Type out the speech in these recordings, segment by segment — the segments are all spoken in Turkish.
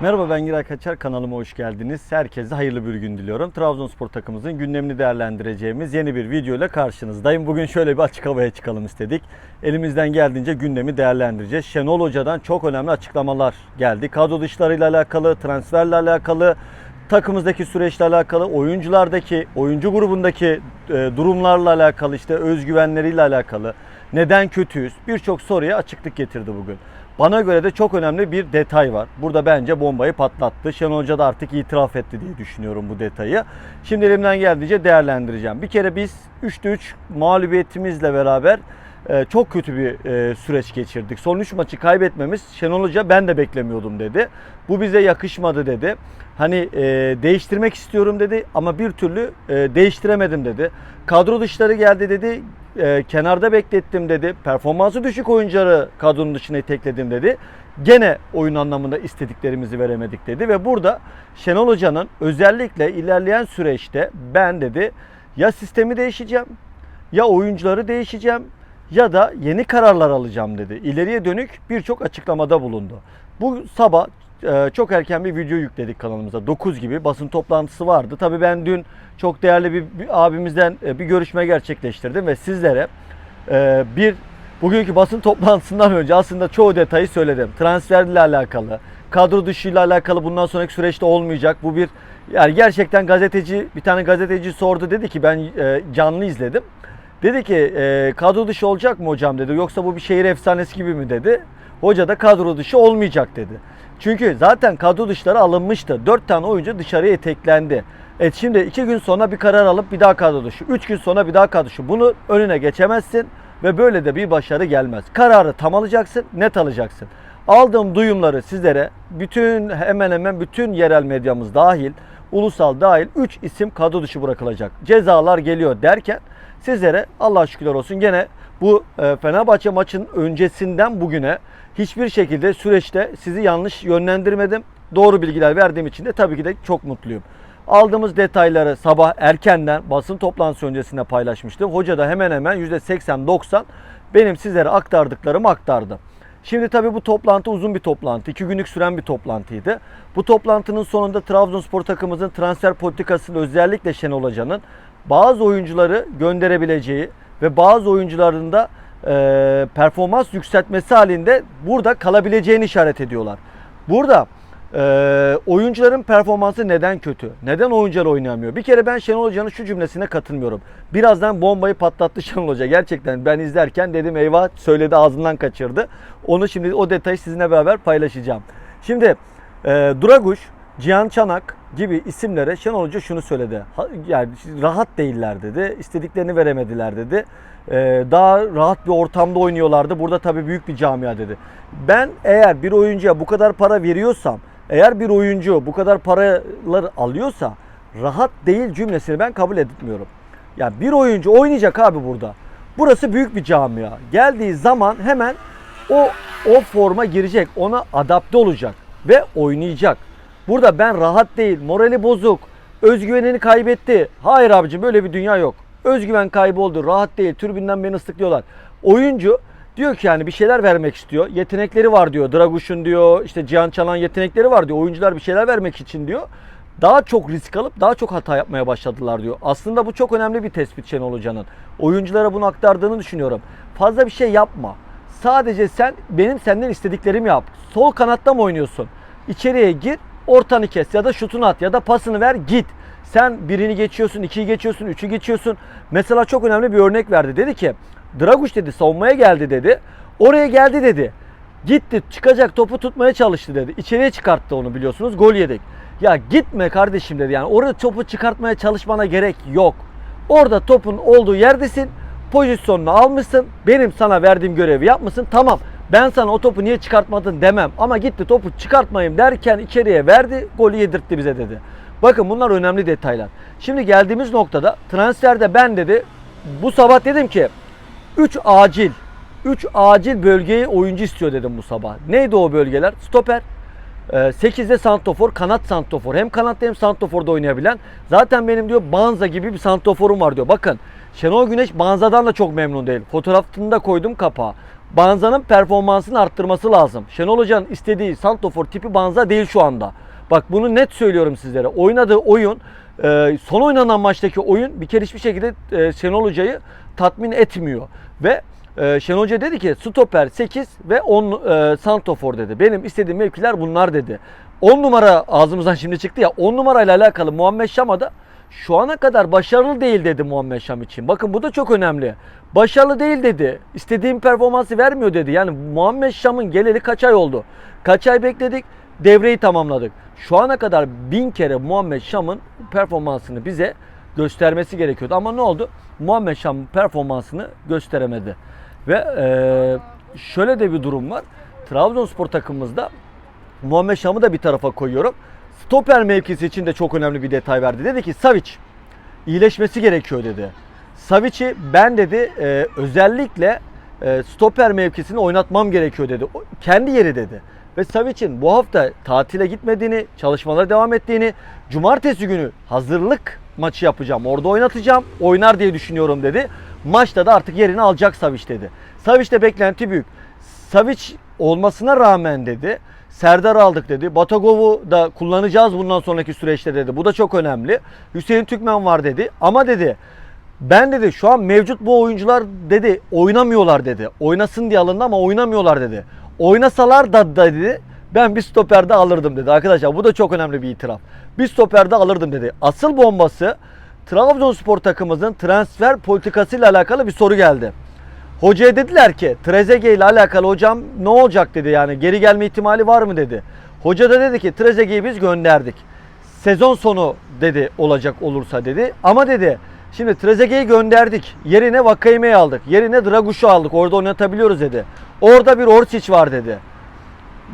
Merhaba ben Giray Kaçar kanalıma hoş geldiniz. Herkese hayırlı bir gün diliyorum. Trabzonspor takımımızın gündemini değerlendireceğimiz yeni bir video ile karşınızdayım. Bugün şöyle bir açık havaya çıkalım istedik. Elimizden geldiğince gündemi değerlendireceğiz. Şenol Hoca'dan çok önemli açıklamalar geldi. Kadro dışlarıyla alakalı, transferle alakalı, takımızdaki süreçle alakalı, oyunculardaki, oyuncu grubundaki e, durumlarla alakalı, işte özgüvenleriyle alakalı, neden kötüyüz birçok soruya açıklık getirdi bugün. Bana göre de çok önemli bir detay var. Burada bence bombayı patlattı. Şenol Hoca da artık itiraf etti diye düşünüyorum bu detayı. Şimdi elimden geldiğince değerlendireceğim. Bir kere biz 3'te 3 mağlubiyetimizle beraber e, çok kötü bir e, süreç geçirdik. Son 3 maçı kaybetmemiz Şenol Hoca ben de beklemiyordum dedi. Bu bize yakışmadı dedi. Hani e, değiştirmek istiyorum dedi ama bir türlü değiştiremedim dedi. Kadro dışları geldi dedi. E, kenarda beklettim dedi. Performansı düşük oyuncuları kadronun dışına itekledim dedi. Gene oyun anlamında istediklerimizi veremedik dedi ve burada Şenol Hoca'nın özellikle ilerleyen süreçte ben dedi ya sistemi değişeceğim ya oyuncuları değişeceğim ya da yeni kararlar alacağım dedi. İleriye dönük birçok açıklamada bulundu. Bu sabah çok erken bir video yükledik kanalımıza. 9 gibi basın toplantısı vardı. Tabii ben dün çok değerli bir, abimizden e, bir görüşme gerçekleştirdim ve sizlere e, bir bugünkü basın toplantısından önce aslında çoğu detayı söyledim. Transferle alakalı, kadro dışıyla alakalı bundan sonraki süreçte olmayacak. Bu bir yani gerçekten gazeteci bir tane gazeteci sordu dedi ki ben e, canlı izledim. Dedi ki e, kadro dışı olacak mı hocam dedi. Yoksa bu bir şehir efsanesi gibi mi dedi. Hoca da kadro dışı olmayacak dedi. Çünkü zaten kadro dışları alınmıştı. 4 tane oyuncu dışarıya eteklendi. Evet şimdi 2 gün sonra bir karar alıp bir daha kadro dışı. 3 gün sonra bir daha kadro dışı. Bunu önüne geçemezsin ve böyle de bir başarı gelmez. Kararı tam alacaksın, net alacaksın. Aldığım duyumları sizlere bütün hemen hemen bütün yerel medyamız dahil, ulusal dahil 3 isim kadro dışı bırakılacak. Cezalar geliyor derken sizlere Allah şükürler olsun gene bu e, Fenerbahçe maçın öncesinden bugüne hiçbir şekilde süreçte sizi yanlış yönlendirmedim. Doğru bilgiler verdiğim için de tabii ki de çok mutluyum. Aldığımız detayları sabah erkenden basın toplantısı öncesinde paylaşmıştım. Hoca da hemen hemen %80-90 benim sizlere aktardıklarımı aktardı. Şimdi tabii bu toplantı uzun bir toplantı. iki günlük süren bir toplantıydı. Bu toplantının sonunda Trabzonspor takımımızın transfer politikasını özellikle Şenol Hoca'nın bazı oyuncuları gönderebileceği ve bazı oyuncuların da e, performans yükseltmesi halinde burada kalabileceğini işaret ediyorlar. Burada e, oyuncuların performansı neden kötü? Neden oyuncular oynayamıyor? Bir kere ben Şenol Hoca'nın şu cümlesine katılmıyorum. Birazdan bombayı patlattı Şenol Hoca. Gerçekten ben izlerken dedim eyvah söyledi ağzından kaçırdı. Onu şimdi o detayı sizinle beraber paylaşacağım. Şimdi e, Draguş, Cihan Çanak gibi isimlere Şenol Hoca şunu söyledi. Yani rahat değiller dedi. İstediklerini veremediler dedi. Ee, daha rahat bir ortamda oynuyorlardı. Burada tabii büyük bir camia dedi. Ben eğer bir oyuncuya bu kadar para veriyorsam, eğer bir oyuncu bu kadar paralar alıyorsa rahat değil cümlesini ben kabul etmiyorum. Ya bir oyuncu oynayacak abi burada. Burası büyük bir camia. Geldiği zaman hemen o o forma girecek. Ona adapte olacak ve oynayacak. Burada ben rahat değil, morali bozuk, özgüvenini kaybetti. Hayır abicim böyle bir dünya yok. Özgüven kaybı oldu, rahat değil, türbünden beni ıslıklıyorlar. Oyuncu diyor ki yani bir şeyler vermek istiyor. Yetenekleri var diyor. Draguş'un diyor, işte Cihan Çalan yetenekleri var diyor. Oyuncular bir şeyler vermek için diyor. Daha çok risk alıp daha çok hata yapmaya başladılar diyor. Aslında bu çok önemli bir tespit Şenol Hoca'nın. Oyunculara bunu aktardığını düşünüyorum. Fazla bir şey yapma. Sadece sen benim senden istediklerimi yap. Sol kanatta mı oynuyorsun? İçeriye gir, ortanı kes ya da şutunu at ya da pasını ver git. Sen birini geçiyorsun, ikiyi geçiyorsun, üçü geçiyorsun. Mesela çok önemli bir örnek verdi. Dedi ki Draguş dedi savunmaya geldi dedi. Oraya geldi dedi. Gitti çıkacak topu tutmaya çalıştı dedi. İçeriye çıkarttı onu biliyorsunuz. Gol yedik. Ya gitme kardeşim dedi. Yani orada topu çıkartmaya çalışmana gerek yok. Orada topun olduğu yerdesin. Pozisyonunu almışsın. Benim sana verdiğim görevi yapmışsın. Tamam. Ben sana o topu niye çıkartmadın demem. Ama gitti topu çıkartmayayım derken içeriye verdi. Golü yedirtti bize dedi. Bakın bunlar önemli detaylar. Şimdi geldiğimiz noktada transferde ben dedi bu sabah dedim ki 3 acil 3 acil bölgeyi oyuncu istiyor dedim bu sabah. Neydi o bölgeler? Stoper, 8'de santofor, kanat santofor. Hem kanatta hem santoforda oynayabilen. Zaten benim diyor Banza gibi bir santoforum var diyor. Bakın Şenol Güneş Banza'dan da çok memnun değil. Fotoğrafını da koydum kapağa. Banza'nın performansını arttırması lazım. Şenol Hoca'nın istediği Santofor tipi Banza değil şu anda. Bak bunu net söylüyorum sizlere. Oynadığı oyun, e, son oynanan maçtaki oyun bir kere hiçbir şekilde e, Şenol Hoca'yı tatmin etmiyor. Ve e, Şenol Hoca dedi ki stoper 8 ve 10 e, Santofor dedi. Benim istediğim mevkiler bunlar dedi. 10 numara ağzımızdan şimdi çıktı ya 10 numarayla alakalı Muhammed Şam'a da şu ana kadar başarılı değil dedi Muhammed Şam için. Bakın bu da çok önemli. Başarılı değil dedi. İstediğim performansı vermiyor dedi. Yani Muhammed Şam'ın geleli kaç ay oldu? Kaç ay bekledik? Devreyi tamamladık. Şu ana kadar bin kere Muhammed Şam'ın performansını bize göstermesi gerekiyordu. Ama ne oldu? Muhammed Şam performansını gösteremedi. Ve eee, şöyle de bir durum var. Trabzonspor takımımızda Muhammed Şam'ı da bir tarafa koyuyorum. Stoper mevkisi için de çok önemli bir detay verdi. Dedi ki Savic iyileşmesi gerekiyor dedi. Savic'i ben dedi e, özellikle e, stoper mevkisini oynatmam gerekiyor dedi. O, kendi yeri dedi. Ve Savic'in bu hafta tatile gitmediğini, çalışmalara devam ettiğini, cumartesi günü hazırlık maçı yapacağım, orada oynatacağım, oynar diye düşünüyorum dedi. Maçta da artık yerini alacak Savic dedi. Savic'te beklenti büyük. Savic olmasına rağmen dedi. Serdar aldık dedi. Batagov'u da kullanacağız bundan sonraki süreçte dedi. Bu da çok önemli. Hüseyin Türkmen var dedi. Ama dedi ben dedi şu an mevcut bu oyuncular dedi oynamıyorlar dedi. Oynasın diye alındı ama oynamıyorlar dedi. Oynasalar da dedi ben bir stoperde alırdım dedi. Arkadaşlar bu da çok önemli bir itiraf. Bir stoperde alırdım dedi. Asıl bombası Trabzonspor takımımızın transfer politikasıyla alakalı bir soru geldi. Hocaya dediler ki Trezeguet ile alakalı hocam ne olacak dedi yani geri gelme ihtimali var mı dedi. Hoca da dedi ki Trezeguet'i biz gönderdik. Sezon sonu dedi olacak olursa dedi. Ama dedi şimdi Trezeguet'i gönderdik. Yerine Vakayeme'yi aldık. Yerine Draguş'u aldık. Orada oynatabiliyoruz dedi. Orada bir Orsic var dedi.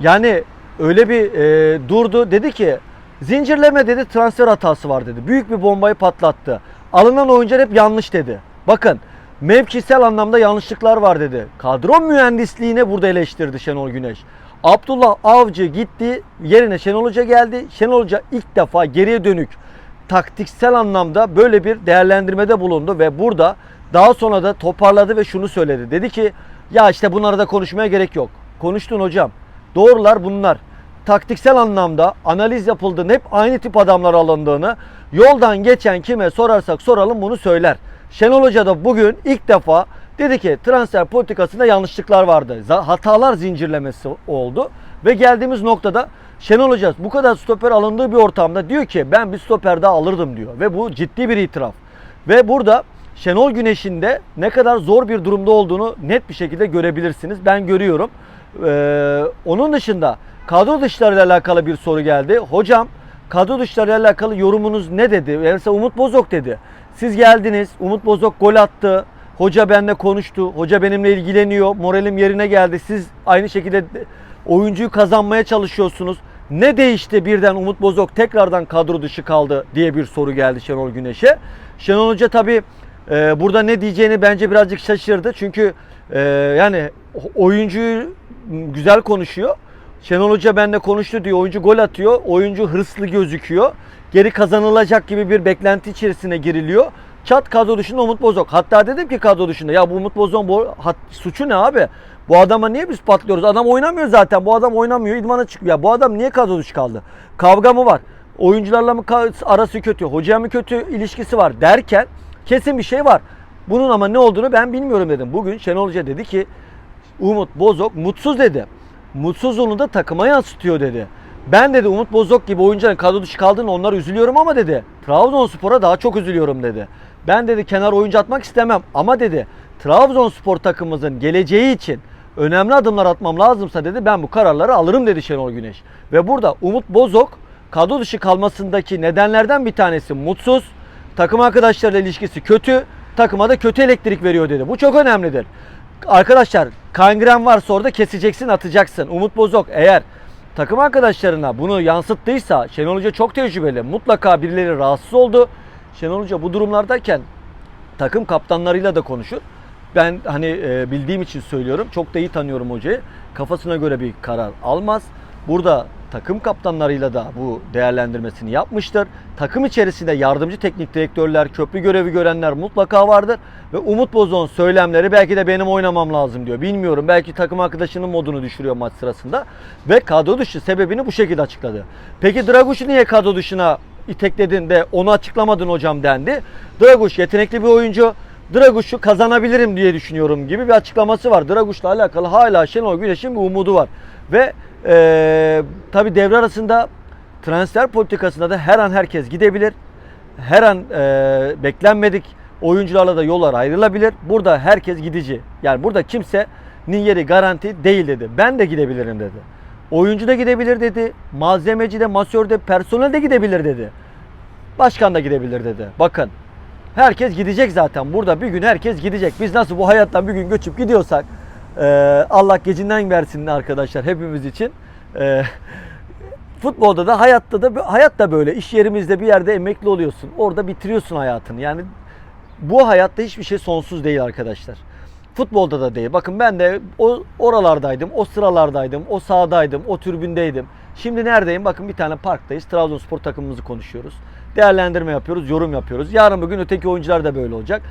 Yani öyle bir e, durdu dedi ki zincirleme dedi transfer hatası var dedi. Büyük bir bombayı patlattı. Alınan oyuncular hep yanlış dedi. Bakın mevkisel anlamda yanlışlıklar var dedi. Kadro mühendisliğine burada eleştirdi Şenol Güneş. Abdullah Avcı gitti yerine Şenol Hoca geldi. Şenol Hoca ilk defa geriye dönük taktiksel anlamda böyle bir değerlendirmede bulundu ve burada daha sonra da toparladı ve şunu söyledi. Dedi ki ya işte bunları da konuşmaya gerek yok. Konuştun hocam. Doğrular bunlar. Taktiksel anlamda analiz yapıldığını, hep aynı tip adamlar alındığını, yoldan geçen kime sorarsak soralım bunu söyler. Şenol Hoca da bugün ilk defa dedi ki transfer politikasında yanlışlıklar vardı. Hatalar zincirlemesi oldu ve geldiğimiz noktada Şenol Hoca bu kadar stoper alındığı bir ortamda diyor ki ben bir stoper daha alırdım diyor ve bu ciddi bir itiraf. Ve burada Şenol Güneş'in de ne kadar zor bir durumda olduğunu net bir şekilde görebilirsiniz. Ben görüyorum. Ee, onun dışında kadro dışlarıyla alakalı bir soru geldi. Hocam kadro dışlarıyla alakalı yorumunuz ne dedi? Mesela Umut Bozok dedi. Siz geldiniz. Umut Bozok gol attı. Hoca benimle konuştu. Hoca benimle ilgileniyor. Moralim yerine geldi. Siz aynı şekilde oyuncuyu kazanmaya çalışıyorsunuz. Ne değişti birden Umut Bozok tekrardan kadro dışı kaldı diye bir soru geldi Şenol Güneş'e. Şenol Hoca tabi burada ne diyeceğini bence birazcık şaşırdı. Çünkü e, yani oyuncuyu güzel konuşuyor. Şenol Hoca benimle konuştu diyor. Oyuncu gol atıyor. Oyuncu hırslı gözüküyor. Geri kazanılacak gibi bir beklenti içerisine giriliyor. Çat kadro dışında Umut Bozok. Hatta dedim ki kadro dışında ya bu Umut Bozok'un bu hat- suçu ne abi? Bu adama niye biz patlıyoruz? Adam oynamıyor zaten. Bu adam oynamıyor. İdmana çıkıyor. Ya bu adam niye kadro dışı kaldı? Kavga mı var? Oyuncularla mı arası kötü? Hocaya mı kötü ilişkisi var derken kesin bir şey var. Bunun ama ne olduğunu ben bilmiyorum dedim. Bugün Şenol Hoca dedi ki Umut Bozok mutsuz dedi. Mutsuzluğunu da takıma yansıtıyor dedi. Ben dedi Umut Bozok gibi oyuncuların kadro dışı kaldığını onlara üzülüyorum ama dedi. Trabzonspor'a daha çok üzülüyorum dedi. Ben dedi kenar oyuncu atmak istemem ama dedi Trabzonspor takımımızın geleceği için önemli adımlar atmam lazımsa dedi ben bu kararları alırım dedi Şenol Güneş. Ve burada Umut Bozok kadro dışı kalmasındaki nedenlerden bir tanesi mutsuz. Takım arkadaşlarıyla ilişkisi kötü. Takıma da kötü elektrik veriyor dedi. Bu çok önemlidir. Arkadaşlar kangren varsa orada keseceksin atacaksın. Umut Bozok eğer takım arkadaşlarına bunu yansıttıysa Şenol Hoca çok tecrübeli. Mutlaka birileri rahatsız oldu. Şenol Hoca bu durumlardayken takım kaptanlarıyla da konuşur. Ben hani e, bildiğim için söylüyorum. Çok da iyi tanıyorum hocayı. Kafasına göre bir karar almaz. Burada takım kaptanlarıyla da bu değerlendirmesini yapmıştır. Takım içerisinde yardımcı teknik direktörler, köprü görevi görenler mutlaka vardır. Ve Umut Bozok'un söylemleri belki de benim oynamam lazım diyor. Bilmiyorum. Belki takım arkadaşının modunu düşürüyor maç sırasında. Ve kadro dışı sebebini bu şekilde açıkladı. Peki Draguş'u niye kadro dışına itekledin de onu açıklamadın hocam dendi. Draguş yetenekli bir oyuncu. Draguş'u kazanabilirim diye düşünüyorum gibi bir açıklaması var. Draguş'la alakalı hala Şenol Güneş'in bir umudu var. Ve e, tabi devre arasında transfer politikasında da her an herkes gidebilir. Her an e, beklenmedik oyuncularla da yollar ayrılabilir. Burada herkes gidici. Yani burada kimsenin yeri garanti değil dedi. Ben de gidebilirim dedi. Oyuncu da gidebilir dedi. Malzemeci de, masör de, personel de gidebilir dedi. Başkan da gidebilir dedi. Bakın herkes gidecek zaten. Burada bir gün herkes gidecek. Biz nasıl bu hayattan bir gün göçüp gidiyorsak Allah gecinden versin arkadaşlar hepimiz için. E, futbolda da hayatta da hayat da böyle. İş yerimizde bir yerde emekli oluyorsun. Orada bitiriyorsun hayatını. Yani bu hayatta hiçbir şey sonsuz değil arkadaşlar. Futbolda da değil. Bakın ben de o oralardaydım, o sıralardaydım, o sahadaydım, o tribündeydim. Şimdi neredeyim? Bakın bir tane parktayız. Trabzonspor takımımızı konuşuyoruz. Değerlendirme yapıyoruz, yorum yapıyoruz. Yarın bugün öteki oyuncular da böyle olacak.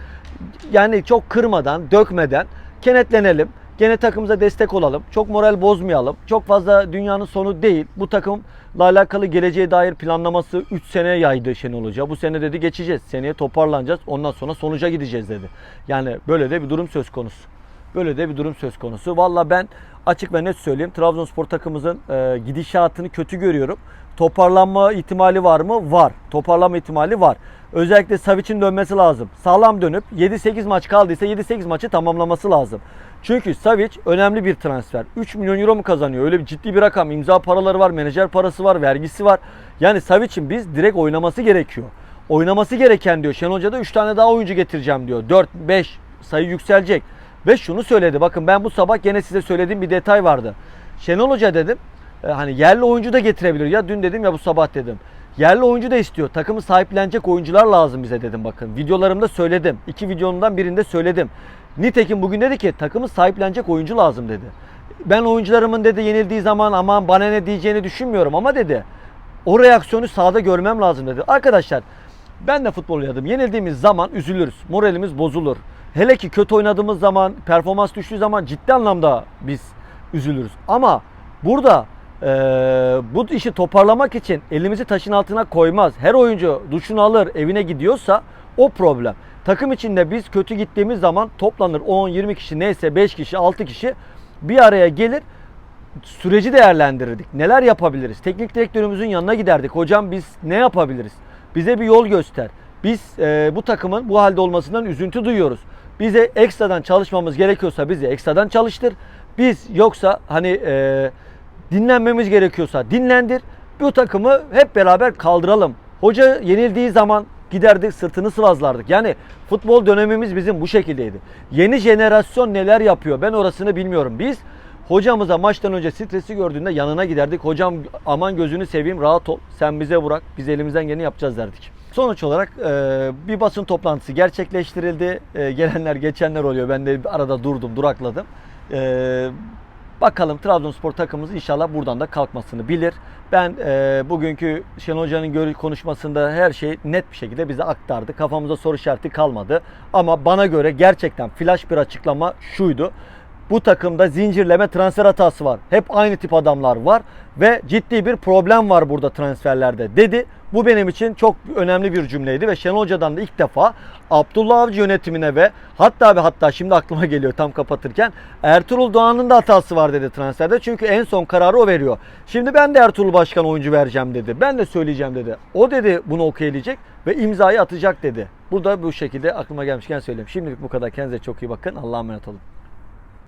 Yani çok kırmadan, dökmeden kenetlenelim. Gene takımıza destek olalım. Çok moral bozmayalım. Çok fazla dünyanın sonu değil. Bu takımla alakalı geleceğe dair planlaması 3 sene yaydı Şenol Hoca. Bu sene dedi geçeceğiz. Seneye toparlanacağız. Ondan sonra sonuca gideceğiz dedi. Yani böyle de bir durum söz konusu. Böyle de bir durum söz konusu. Valla ben açık ve net söyleyeyim. Trabzonspor takımımızın e, gidişatını kötü görüyorum. Toparlanma ihtimali var mı? Var. Toparlanma ihtimali var. Özellikle Savic'in dönmesi lazım. Sağlam dönüp 7-8 maç kaldıysa 7-8 maçı tamamlaması lazım. Çünkü Savic önemli bir transfer. 3 milyon euro mu kazanıyor? Öyle bir ciddi bir rakam. İmza paraları var, menajer parası var, vergisi var. Yani Savic'in biz direkt oynaması gerekiyor. Oynaması gereken diyor. Şenol Hoca da 3 tane daha oyuncu getireceğim diyor. 4, 5 sayı yükselecek. Ve şunu söyledi. Bakın ben bu sabah gene size söylediğim bir detay vardı. Şenol Hoca dedim e, hani yerli oyuncu da getirebilir. Ya dün dedim ya bu sabah dedim. Yerli oyuncu da istiyor. Takımı sahiplenecek oyuncular lazım bize dedim bakın. Videolarımda söyledim. İki videomdan birinde söyledim. Nitekim bugün dedi ki takımı sahiplenecek oyuncu lazım dedi. Ben oyuncularımın dedi yenildiği zaman aman bana ne diyeceğini düşünmüyorum ama dedi. O reaksiyonu sahada görmem lazım dedi. Arkadaşlar ben de futbol oynadım. Yenildiğimiz zaman üzülürüz. Moralimiz bozulur. Hele ki kötü oynadığımız zaman, performans düştüğü zaman ciddi anlamda biz üzülürüz. Ama burada e, bu işi toparlamak için elimizi taşın altına koymaz. Her oyuncu duşunu alır, evine gidiyorsa o problem. Takım içinde biz kötü gittiğimiz zaman toplanır 10-20 kişi neyse 5 kişi 6 kişi bir araya gelir süreci değerlendirirdik. Neler yapabiliriz? Teknik direktörümüzün yanına giderdik. Hocam biz ne yapabiliriz? Bize bir yol göster. Biz e, bu takımın bu halde olmasından üzüntü duyuyoruz. Bize ekstradan çalışmamız gerekiyorsa bizi ekstradan çalıştır. Biz yoksa hani e, dinlenmemiz gerekiyorsa dinlendir. Bu takımı hep beraber kaldıralım. Hoca yenildiği zaman giderdik sırtını sıvazlardık. Yani futbol dönemimiz bizim bu şekildeydi. Yeni jenerasyon neler yapıyor ben orasını bilmiyorum. Biz hocamıza maçtan önce stresi gördüğünde yanına giderdik. Hocam aman gözünü seveyim rahat ol sen bize bırak biz elimizden geleni yapacağız derdik. Sonuç olarak e, bir basın toplantısı gerçekleştirildi. E, gelenler geçenler oluyor. Ben de arada durdum durakladım. E, Bakalım Trabzonspor takımımız inşallah buradan da kalkmasını bilir. Ben e, bugünkü Şenol Hoca'nın konuşmasında her şey net bir şekilde bize aktardı. Kafamıza soru işareti kalmadı. Ama bana göre gerçekten flash bir açıklama şuydu. Bu takımda zincirleme transfer hatası var. Hep aynı tip adamlar var ve ciddi bir problem var burada transferlerde dedi. Bu benim için çok önemli bir cümleydi ve Şenol Hoca'dan da ilk defa Abdullah Avcı yönetimine ve hatta ve hatta şimdi aklıma geliyor tam kapatırken Ertuğrul Doğan'ın da hatası var dedi transferde. Çünkü en son kararı o veriyor. Şimdi ben de Ertuğrul Başkan oyuncu vereceğim dedi. Ben de söyleyeceğim dedi. O dedi bunu okeyleyecek ve imzayı atacak dedi. Burada bu şekilde aklıma gelmişken söyleyeyim. Şimdilik bu kadar. Kendinize çok iyi bakın. Allah'a emanet olun.